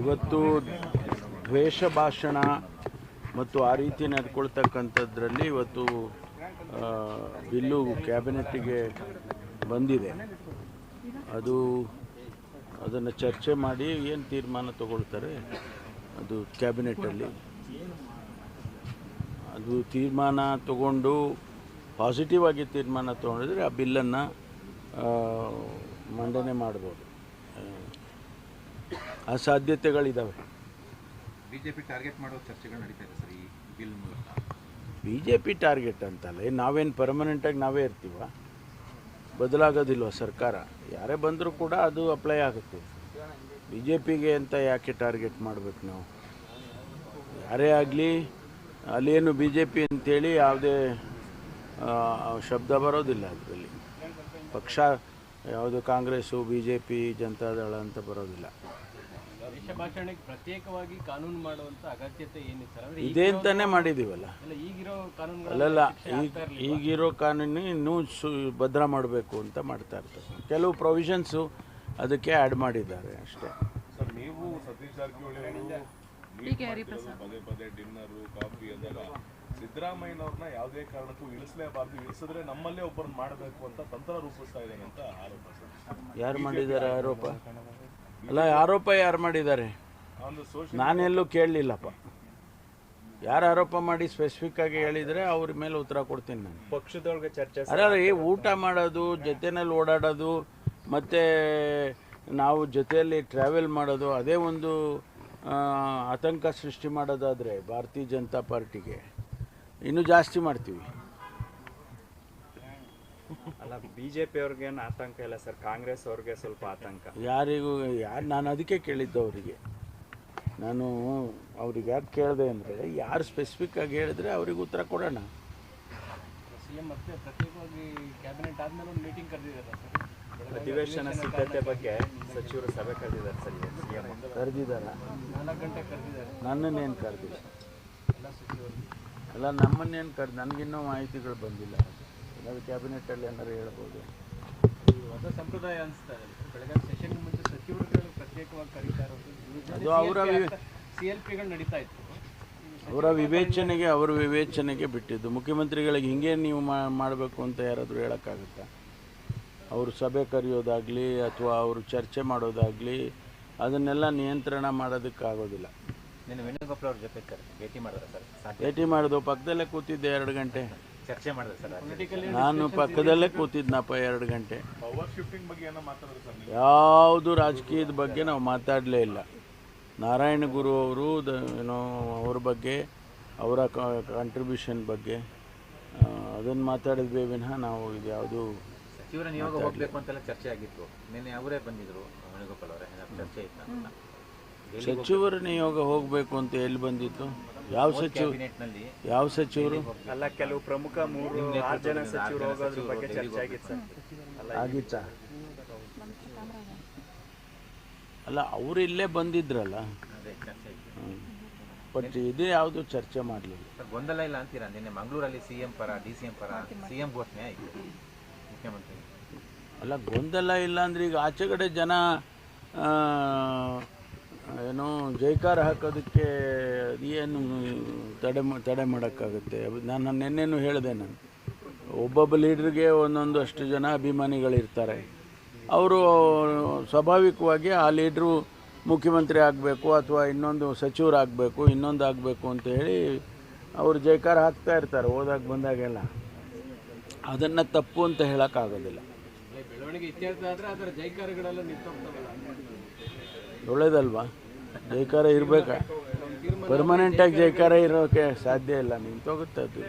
ಇವತ್ತು ದ್ವೇಷ ಭಾಷಣ ಮತ್ತು ಆ ರೀತಿ ನಡ್ಕೊಳ್ತಕ್ಕಂಥದ್ರಲ್ಲಿ ಇವತ್ತು ಬಿಲ್ಲು ಕ್ಯಾಬಿನೆಟ್ಟಿಗೆ ಬಂದಿದೆ. ಅದು ಅದನ್ನು ಚರ್ಚೆ ಮಾಡಿ ಏನು ತೀರ್ಮಾನ ತಗೊಳ್ತಾರೆ ಅದು ಕ್ಯಾಬಿನೆಟಲ್ಲಿ ಅದು ತೀರ್ಮಾನ ತಗೊಂಡು ಪಾಸಿಟಿವ್ ಆಗಿ ತೀರ್ಮಾನ ತೊಗೊಂಡಿದ್ರೆ ಆ ಬಿಲ್ಲನ್ನು ಮಂಡನೆ ಮಾಡ್ಬೋದು. ಆ, ಸಾಧ್ಯತೆಗಳಿದ್ದಾವೆ ಬಿಜೆಪಿ ಟಾರ್ಗೆಟ್ ಮಾಡೋ ಚರ್ಚೆಗಳು ನಡೀತಾ ಇದೆ ಸರ್ ಈ ಬಿಲ್ ಮೂಲಕ. ಬಿ ಜೆ ಪಿ ಟಾರ್ಗೆಟ್ ಅಂತಲ್ಲ ನಾವೇನು ಪರ್ಮನೆಂಟಾಗಿ ನಾವೇ ಇರ್ತೀವ? ಬದಲಾಗೋದಿಲ್ವ ಸರ್ಕಾರ? ಯಾರೇ ಬಂದರೂ ಕೂಡ ಅದು ಅಪ್ಲೈ ಆಗುತ್ತೆ. ಬಿ ಜೆ ಪಿಗೆ ಅಂತ ಯಾಕೆ ಟಾರ್ಗೆಟ್ ಮಾಡಬೇಕು ನಾವು? ಯಾರೇ ಆಗಲಿ ಅಲ್ಲೇನು ಬಿ ಜೆ ಪಿ ಅಂತೇಳಿ ಯಾವುದೇ ಆ, ಶಬ್ದ ಬರೋದಿಲ್ಲ ಅದರಲ್ಲಿ. ಪಕ್ಷ ಯಾವುದು Congress B J P Janata Dal ಅಂತ ಬರೋದಿಲ್ಲ. ಭಾಷಣಕ್ಕೆ ಪ್ರತ್ಯೇಕವಾಗಿ ಕಾನೂನು ಮಾಡುವಂತ ಅಗತ್ಯತೆ ಅಂದ್ರೆ ಇದೇ ಅಂತಾನೆ ಮಾಡಿದ್ದೀವಲ್ಲ ಎಲ್ಲ ಈಗಿರೋ ಕಾನೂನು ಅಲ್ಲಲ್ಲ ಈಗ ಈಗಿರೋ ಕಾನೂನು ಇನ್ನೂ ಸು ಭದ್ರ ಮಾಡಬೇಕು ಅಂತ ಮಾಡ್ತಾ ಇರ್ತಾರೆ. ಕೆಲವು ಪ್ರೊವಿಷನ್ಸು ಅದಕ್ಕೆ ಆ್ಯಡ್ ಮಾಡಿದ್ದಾರೆ ಅಷ್ಟೇ. ಸರ್ ನೀವು ಸತೀಶ್ ಜಾರಕಿಹೊಳಿ ಪದೇ ಪದೇ ಡಿನ್ನರು ಕಾಫಿ ಅದೆಲ್ಲ. ಸಿದ್ದರಾಮಯ್ಯನವ್ರನ್ನ ಯಾವುದೇ ಕಾರಣಕ್ಕೂ ಇಳಿಸಲೇಬಾರ್ದು. ಇಳಿಸಿದ್ರೆ ನಮ್ಮಲ್ಲೇ ಒಬ್ಬರನ್ನ ಮಾಡಬೇಕು ಅಂತ ತಂತ್ರ ರೂಪಿಸ್ತಾ ಇದ್ದಾನೆ ಅಂತ ಆರೋಪ ಸರ್. ಯಾರು ಮಾಡಿದ್ದಾರೆ ಆರೋಪ? ಅಲ್ಲ ಆರೋಪ ಯಾರು ಮಾಡಿದ್ದಾರೆ? ನಾನೆಲ್ಲೂ ಕೇಳಲಿಲ್ಲಪ್ಪ. ಯಾರು ಆರೋಪ ಮಾಡಿ ಸ್ಪೆಸಿಫಿಕ್ ಆಗಿ ಹೇಳಿದರೆ ಅವ್ರ ಮೇಲೆ ಉತ್ತರ ಕೊಡ್ತೀನಿ ನಾನು. ಪಕ್ಷದೊಳಗೆ ಚರ್ಚೆ ಅಲ್ಲ ಈ ಊಟ ಮಾಡೋದು ಜೊತೆನಲ್ಲಿ ಓಡಾಡೋದು ಮತ್ತು ನಾವು ಜೊತೆಯಲ್ಲಿ ಟ್ರಾವೆಲ್ ಮಾಡೋದು ಅದೇ ಒಂದು ಆತಂಕ ಸೃಷ್ಟಿ ಮಾಡೋದಾದರೆ ಭಾರತೀಯ ಜನತಾ ಪಾರ್ಟಿಗೆ. ಇನ್ನೂ ಜಾಸ್ತಿ ಮಾಡ್ತೀವಿ. ಅಲ್ಲ ಬಿಜೆಪಿ ಅವ್ರಿಗೇನು ಆತಂಕ ಇಲ್ಲ ಸರ್ ಕಾಂಗ್ರೆಸ್ ಅವ್ರಿಗೆ ಸ್ವಲ್ಪ ಆತಂಕ. ಯಾರಿಗೂ ಯಾರು ನಾನು ಅದಕ್ಕೆ ಕೇಳಿದ್ದು ಅವರಿಗೆ. ನಾನು ಅವ್ರಿಗೆ ಯಾಕೆ ಕೇಳಿದೆ ಅಂದರೆ ಯಾರು ಸ್ಪೆಸಿಫಿಕ್ ಆಗಿ ಹೇಳಿದ್ರೆ ಅವ್ರಿಗೆ ಉತ್ತರ ಕೊಡೋಣ. ಸಿಎಂ ಮತ್ತೆ ಪ್ರತ್ಯೇಕವಾಗಿ ಕ್ಯಾಬಿನೆಟ್ ಆದ್ಮೇಲೆ ಒಂದು ಮೀಟಿಂಗ್ ಕರೆದಿದ್ದಾರೆ ಸರ್? ಅಧಿವೇಶನ ಸಿದ್ಧತೆ ಬಗ್ಗೆ ಸಚಿವರು ಸಭೆ ಕರೆದಿದ್ದಾರೆ ಸರ್ ಕರೆದಿದ್ದಾರ? ಗಂಟೆ ಕರೆದಿದ್ದಾರೆ. ನನ್ನನ್ನೇನು ಕರೆದಿಲ್ಲ ಅಲ್ಲ ನಮ್ಮನ್ನೇನು ಕರೆದು ನನಗಿನ್ನೂ ಮಾಹಿತಿಗಳು ಬಂದಿಲ್ಲ. ಏನಾದ್ರು ಕ್ಯಾಬಿನೆಟ್ಟಲ್ಲಿ ಏನಾದ್ರು ಹೇಳ್ಬೋದು. ಹೊಸ ಸಂಪ್ರದಾಯ ಅನಿಸ್ತಾ ಇದೆ ಬೆಳಗ್ಗೆ ಸೆಷನ್ ಮುಂಚೆ ಸಚಿವರುಗಳು ಪ್ರತ್ಯೇಕವಾಗಿ ಕರೀತಾ ಅದು ಅವರ ವಿ- ಸಿ ಎಲ್ ಪಿಗಳು ನಡೀತಾ ಇತ್ತು. ಅವರ ವಿವೇಚನೆಗೆ ಅವರ ವಿವೇಚನೆಗೆ ಬಿಟ್ಟಿದ್ದು. ಮುಖ್ಯಮಂತ್ರಿಗಳಿಗೆ ಹಿಂಗೆ ನೀವು ಮಾಡಬೇಕು ಅಂತ ಯಾರಾದರೂ ಹೇಳೋಕ್ಕಾಗುತ್ತಾ? ಅವರು ಸಭೆ ಕರೆಯೋದಾಗಲಿ ಅಥವಾ ಅವರು ಚರ್ಚೆ ಮಾಡೋದಾಗಲಿ ಅದನ್ನೆಲ್ಲ ನಿಯಂತ್ರಣ ಮಾಡೋದಕ್ಕಾಗೋದಿಲ್ಲ. ನಿನ್ನೆ ವೇಣುಗೋಪಾಲ್ ಅವ್ರ ಜೊತೆ ಕರೆ ಭೇಟಿ ಮಾಡಿದ್ರು ಪಕ್ಕದಲ್ಲೇ ಕೂತಿದ್ದೆ ಎರಡು ಗಂಟೆ. ಚರ್ಚೆ ಮಾಡಿದೆ ಸರ್ ನಾನು ಪಕ್ಕದಲ್ಲೇ ಕೂತಿದ್ನಪ್ಪ ಎರಡು ಗಂಟೆ. ಪವರ್ ಶಿಫ್ಟಿಂಗ್ ಬಗ್ಗೆ ಏನೋ ಮಾತಾಡಿದ್ರು ಸರ್ ನೀವು? ಯಾವುದು ರಾಜಕೀಯದ ಬಗ್ಗೆ ನಾವು ಮಾತಾಡಲೇ ಇಲ್ಲ. ನಾರಾಯಣ ಗುರು ಅವರು ದ ಏನೋ ಅವ್ರ ಬಗ್ಗೆ ಅವರ ಕಾಂಟ್ರಿಬ್ಯೂಷನ್ ಬಗ್ಗೆ ಅದನ್ನು ಮಾತಾಡಿದ್ವಿ ವಿನಃ ನಾವು ಇದು ಯಾವುದು ಸಚಿವರ ನಿಯೋಗ ಹೋಗಬೇಕು ಅಂತೆಲ್ಲ ಚರ್ಚೆ ಆಗಿತ್ತು. ನಿನ್ನೆ ಅವರೇ ಬಂದಿದ್ರು ವೇಣುಗೋಪಾಲ್ ಅವರೇ ಚರ್ಚೆ ಇತ್ತ ಸಚಿವರ ನಿಯೋಗ ಹೋಗಬೇಕು ಅಂತ ಎಲ್ಲಿ ಬಂದಿತ್ತು? ಯಾವ ಸಚಿವ ಯಾವ ಸಚಿವರು? ಅಲ್ಲ ಕೆಲವು ಪ್ರಮುಖ ಮೂರು ಆರು ಜನ ಸಚಿವರು ಹೋಗೋದ್ರ ಬಗ್ಗೆ ಚರ್ಚೆ ಆಗಿತ್ತು ಸರ್ ಆಗಿತ್ತಾ ಅಲ್ಲ ಅವರು ಇಲ್ಲೇ ಬಂದಿದ್ರಲ್ಲ? ಬಟ್ ಇದೇ ಯಾವುದು ಚರ್ಚೆ ಮಾಡಲಿಲ್ಲ. ಗೊಂದಲ ಇಲ್ಲ ಅಂತೀರಾ? ನಿನ್ನೆ ಮಂಗಳೂರಲ್ಲಿ ಸಿಎಂ ಪರ ಡಿ ಸಿ ಎಂ ಪರ ಸಿಎಂ ಘೋಷಣೆ ಆಯಿತು. ಮುಖ್ಯಮಂತ್ರಿ. ಅಲ್ಲ ಗೊಂದಲ ಇಲ್ಲ ಅಂದ್ರೆ ಈಗ ಆಚೆ ಕಡೆ ಜನ ಆ, ಏನು ಜೈಕಾರ ಹಾಕೋದಕ್ಕೆ ಏನು ತಡೆ ತಡೆ ಮಾಡೋಕ್ಕಾಗುತ್ತೆ. ನಾನು ನಿನ್ನೆನೂ ಹೇಳಿದೆ ನಾನು. ಒಬ್ಬೊಬ್ಬ ಲೀಡ್ರಿಗೆ ಒಂದೊಂದು ಅಷ್ಟು ಜನ ಅಭಿಮಾನಿಗಳಿರ್ತಾರೆ. ಅವರು ಸ್ವಾಭಾವಿಕವಾಗಿ ಆ ಲೀಡ್ರು ಮುಖ್ಯಮಂತ್ರಿ ಆಗಬೇಕು ಅಥವಾ ಇನ್ನೊಂದು ಸಚಿವರಾಗಬೇಕು ಇನ್ನೊಂದು ಆಗಬೇಕು ಅಂತ ಹೇಳಿ ಅವರು ಜೈಕಾರ ಹಾಕ್ತಾ ಇರ್ತಾರೆ ಹೋದಾಗ ಬಂದಾಗೆಲ್ಲ. ಅದನ್ನು ತಪ್ಪು ಅಂತ ಹೇಳೋಕ್ಕಾಗೋದಿಲ್ಲ. ಬೆಳವಣಿಗೆ ಇತ್ಯರ್ಥ ಆದ್ರೆ ಅದರ ಜೈಕಾರಗಳೆಲ್ಲ ನಿಂತೋಗ್ತವಲ್ಲ. ಒಳ್ಳೇದಲ್ವಾ? ಜೈಕಾರ ಇರಬೇಕಾ? ಪರ್ಮನೆಂಟಾಗಿ ಜೈಕಾರ ಇರೋಕ್ಕೆ ಸಾಧ್ಯ ಇಲ್ಲ. ನಿಂತೋಗುತ್ತೆ ಅದು.